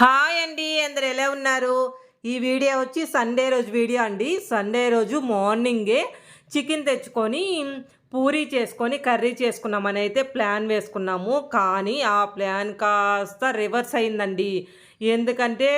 Hi అండి అందరు ఎలా ఉన్నారు? ఈ వీడియో వచ్చి సండే రోజు వీడియో అండి. సండే రోజు మార్నింగే చికెన్ తెచ్చుకొని పూరీ చేసుకొని కర్రీ చేసుకున్నామని అయితే ప్లాన్ వేసుకున్నాము. కానీ ఆ ప్లాన్ కాస్త రివర్స్ అయిందండి. ఎందుకంటే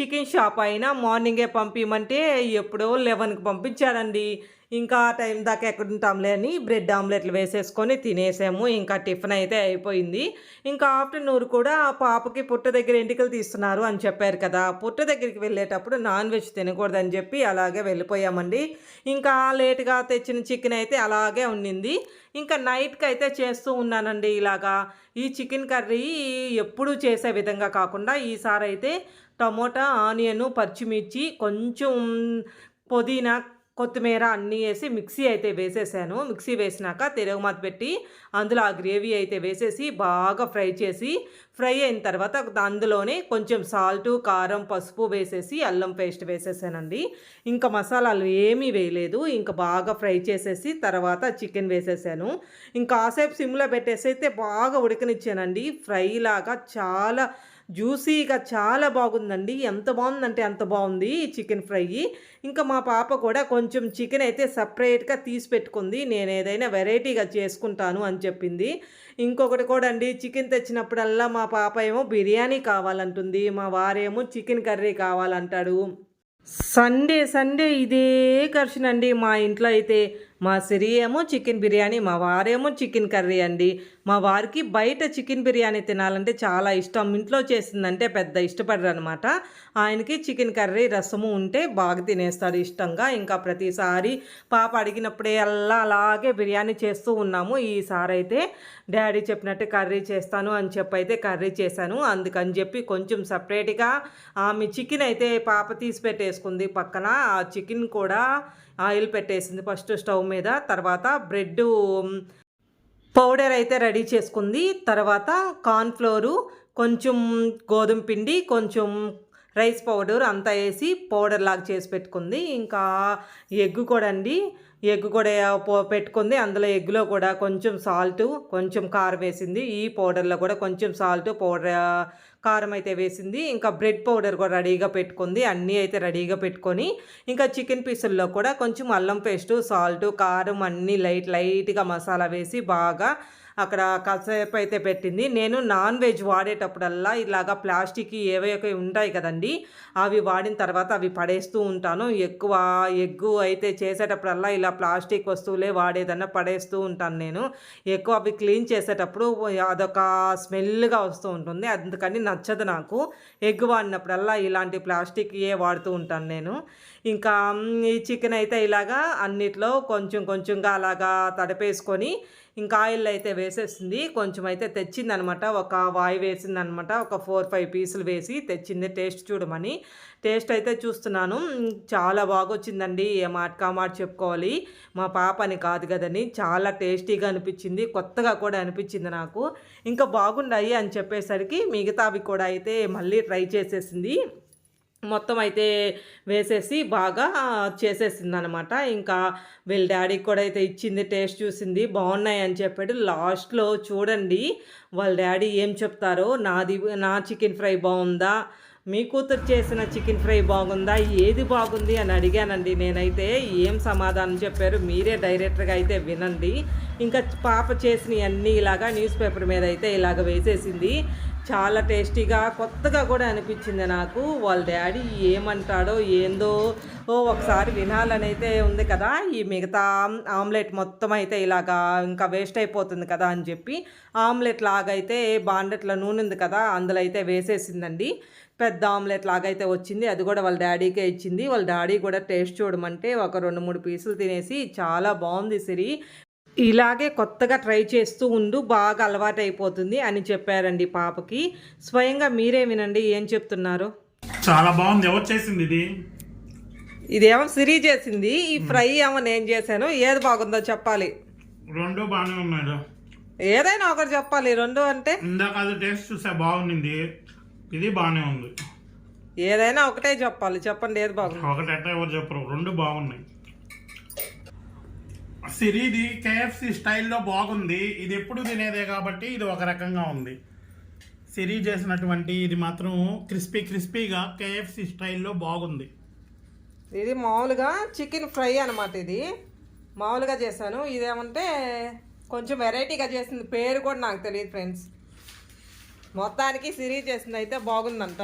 చికెన్ షాప్ అయినా మార్నింగే పంపించమంటే ఎప్పుడో లెవెన్కి పంపించాడండి ఇంకా ఆ టైం దాకా ఎక్కడ ఉంటాంలే అని బ్రెడ్ ఆమ్లెట్లు వేసేసుకొని తినేసాము. ఇంకా టిఫిన్ అయితే అయిపోయింది. ఇంకా ఆఫ్టర్నూన్ కూడా ఆ పాపకి పుట్ట దగ్గర ఎంటికలు తీస్తున్నారు అని చెప్పారు కదా. పుట్ట దగ్గరికి వెళ్ళేటప్పుడు నాన్ వెజ్ తినకూడదని చెప్పి అలాగే వెళ్ళిపోయామండి. ఇంకా లేట్గా తెచ్చిన చికెన్ అయితే అలాగే ఉండింది ఇంకా నైట్కి అయితే చేస్తూ ఉన్నానండి ఇలాగా. ఈ చికెన్ కర్రీ ఎప్పుడు చేసే విధంగా కాకుండా ఈసారి అయితే టమోటా ఆనియన్ పచ్చిమిర్చి కొంచెం పుదీనా కొత్తిమీర అన్నీ వేసి మిక్సీ అయితే వేసేసాను. మిక్సీ వేసినాక తిరగమాత పెట్టి అందులో ఆ గ్రేవీ అయితే వేసేసి బాగా ఫ్రై చేసి ఫ్రై అయిన తర్వాత అందులోనే కొంచెం సాల్టు కారం పసుపు వేసేసి అల్లం పేస్ట్ వేసేసానండి. ఇంకా మసాలాలు ఏమీ వేయలేదు. ఇంకా బాగా ఫ్రై చేసేసి తర్వాత చికెన్ వేసేసాను. ఇంకా కాసేపు సిమ్లో పెట్టేసి అయితే బాగా ఉడకనిచ్చానండి. ఫ్రై లాగా చాలా జ్యూసీగా చాలా బాగుందండి. ఎంత బాగుందంటే అంత బాగుంది చికెన్ ఫ్రై. ఇంకా మా పాప కూడా కొంచెం చికెన్ అయితే సపరేట్గా తీసి పెట్టుకుంది. నేను ఏదైనా వెరైటీగా చేసుకుంటాను అని చెప్పింది. ఇంకొకటి కూడా అండి చికెన్ తెచ్చినప్పుడల్లా మా పాప ఏమో బిర్యానీ కావాలంటుంది. మా వారేమో చికెన్ కర్రీ కావాలంటాడు. సండే సండే ఇదే ఖర్చునండి మా ఇంట్లో అయితే. మా సిరి ఏమో చికెన్ బిర్యానీ మా వారేమో చికెన్ కర్రీ అండి. మా వారికి బయట చికెన్ బిర్యానీ తినాలంటే చాలా ఇష్టం. ఇంట్లో చేసిందంటే పెద్ద ఇష్టపడరు అనమాట ఆయనకి చికెన్ కర్రీ రసము ఉంటే బాగా తినేస్తాడు ఇష్టంగా. ఇంకా ప్రతిసారి పాప అడిగినప్పుడే అలా అలాగే బిర్యానీ చేస్తూ ఉన్నాము. ఈసారి అయితే డాడీ చెప్పినట్టు కర్రీ చేస్తాను అని చెప్పి అయితే కర్రీ చేశాను. అందుకని చెప్పి కొంచెం సపరేట్గా ఆమె చికెన్ అయితే పాప తీసి పెట్టేసుకుంది పక్కన. ఆ చికెన్ కూడా ఆయిల్ పెట్టేసింది ఫస్ట్ స్టవ్ మీద తర్వాత బ్రెడ్ పౌడర్ అయితే రెడీ చేసుకుంది. తర్వాత కార్న్ఫ్లోరు కొంచెం గోధుమ పిండి కొంచెం రైస్ పౌడర్ అంతా వేసి పౌడర్ లాగా చేసి పెట్టుకుంది. ఇంకా ఎగ్ కూడా అండి. ఎగ్ కూడా పెట్టుకుంది. అందులో ఎగ్లో కూడా కొంచెం సాల్ట్ కొంచెం కారం వేసింది. ఈ పౌడర్లో కూడా కొంచెం సాల్ట్ పౌడర్ కారం అయితే వేసింది. ఇంకా బ్రెడ్ పౌడర్ కూడా రెడీగా పెట్టుకుంది. అన్నీ అయితే రెడీగా పెట్టుకొని ఇంకా చికెన్ పీసుల్లో కూడా కొంచెం అల్లం పేస్టు సాల్ట్ కారం అన్నీ లైట్ లైట్గా మసాలా వేసి బాగా అక్కడ కాసేపు అయితే పెట్టింది. నేను నాన్ వెజ్ వాడేటప్పుడల్లా ఇలాగా ప్లాస్టిక్ ఏవైతే ఉంటాయి కదండి అవి వాడిన తర్వాత అవి పడేస్తూ ఉంటాను. ఎక్కువ ఎగ్గు అయితే చేసేటప్పుడల్లా ఇలా ప్లాస్టిక్ వస్తువులే వాడేదన్నా పడేస్తూ ఉంటాను నేను. ఎక్కువ అవి క్లీన్ చేసేటప్పుడు అదొక స్మెల్గా వస్తూ ఉంటుంది. అందుకని నచ్చదు నాకు. ఎగ్ వాడినప్పుడల్లా ఇలాంటి ప్లాస్టిక్ ఏ వాడుతూ ఉంటాను నేను. ఇంకా ఈ చికెన్ అయితే ఇలాగా అన్నిట్లో కొంచెం కొంచెంగా అలాగా తడిపేసుకొని ఇంకా ఆయిల్ అయితే వేసేసింది. కొంచెం అయితే తెచ్చిందనమాట. ఒక వాయి వేసిందనమాట. ఒక ఫోర్ ఫైవ్ పీసులు వేసి తెచ్చింది. టేస్ట్ చూడమని. టేస్ట్ అయితే చూస్తున్నాను. చాలా బాగొచ్చిందండి. ఏ మాట మాట చెప్పుకోవాలి. మా పాపని కాదు కదని చాలా టేస్టీగా అనిపించింది. కొత్తగా కూడా అనిపించింది నాకు. ఇంకా బాగుండాయి అని చెప్పేసరికి మిగతావి కూడా అయితే మళ్ళీ ట్రై చేసేసింది. మొత్తం అయితే వేసేసి బాగా చేసేసింది అనమాట ఇంకా వీళ్ళ డాడీకి కూడా అయితే ఇచ్చింది టేస్ట్ చూసింది బాగున్నాయి అని చెప్పాడు. లాస్ట్లో చూడండి వాళ్ళ డాడీ ఏం చెప్తారో. నాది నా చికెన్ ఫ్రై బాగుందా? మీ కూతురు చేసిన చికెన్ ఫ్రై బాగుందా? ఏది బాగుంది అని అడిగానండి. నేనైతే ఏం సమాధానం చెప్పారు మీరే డైరెక్ట్గా అయితే వినండి. ఇంకా పాప చేసినవి అన్నీ ఇలాగా న్యూస్ పేపర్ మీద అయితే ఇలాగ వేసేసింది. చాలా టేస్టీగా కొత్తగా కూడా అనిపించింది నాకు. వాళ్ళ డాడీ ఏమంటాడో ఏందో ఓ ఒకసారి వినాలని అయితే ఉంది కదా. ఈ మిగతా ఆమ్లెట్ మొత్తం అయితే ఇలాగా ఇంకా వేస్ట్ అయిపోతుంది కదా అని చెప్పి ఆమ్లెట్ లాగైతే బాండెట్ల నూనె ఉంది కదా అందులో అయితే వేసేసిందండి. పెద్ద ఆమ్లెట్ లాగైతే వచ్చింది. అది కూడా వాళ్ళ డాడీకే ఇచ్చింది. వాళ్ళ డాడీ కూడా టేస్ట్ చూడమంటే ఒక రెండు మూడు పీసులు తినేసి చాలా బాగుంది సిరి. ఇలాగే కొత్తగా ట్రై చేస్తూ ఉండు బాగా అలవాటు అయిపోతుంది అని చెప్పారండి పాపకి. స్వయంగా మీరే వినండి ఏం చెప్తున్నారు? చాలా బాగుంది. ఎవరు చేసింది ఇది? ఇదేమో సిరి చేసింది. ఈ ఫ్రై ఏమో నేను చేశాను. ఏది బాగుందో చెప్పాలి. రెండు బాగానే ఉన్నాయి ఏదైనా ఒకటి చెప్పాలి. రెండు అంటే? ఇందాక అది టేస్ట్ చూసా బాగుంది ఇది బాగానే ఉంది. ఏదైనా ఒకటే చెప్పాలి. చెప్పండి ఏది బాగుంది? ఒకటి ఎవరు చెప్పరు. రెండు బాగున్నాయి. సిరిది కేఎఫ్సి స్టైల్లో బాగుంది. ఇది ఎప్పుడు తినేదే కాబట్టి ఇది ఒక రకంగా ఉంది. సిరి చేసినటువంటి ఇది మాత్రం క్రిస్పీ క్రిస్పీగా కేఎఫ్సి స్టైల్లో బాగుంది. ఇది మామూలుగా చికెన్ ఫ్రై అనమాట ఇది. మామూలుగా చేశాను. ఇదేమంటే కొంచెం వెరైటీగా చేసింది. పేరు కూడా నాకు తెలియదు ఫ్రెండ్స్. మొత్తానికి సిరీ చేసింది అయితే బాగుందంట.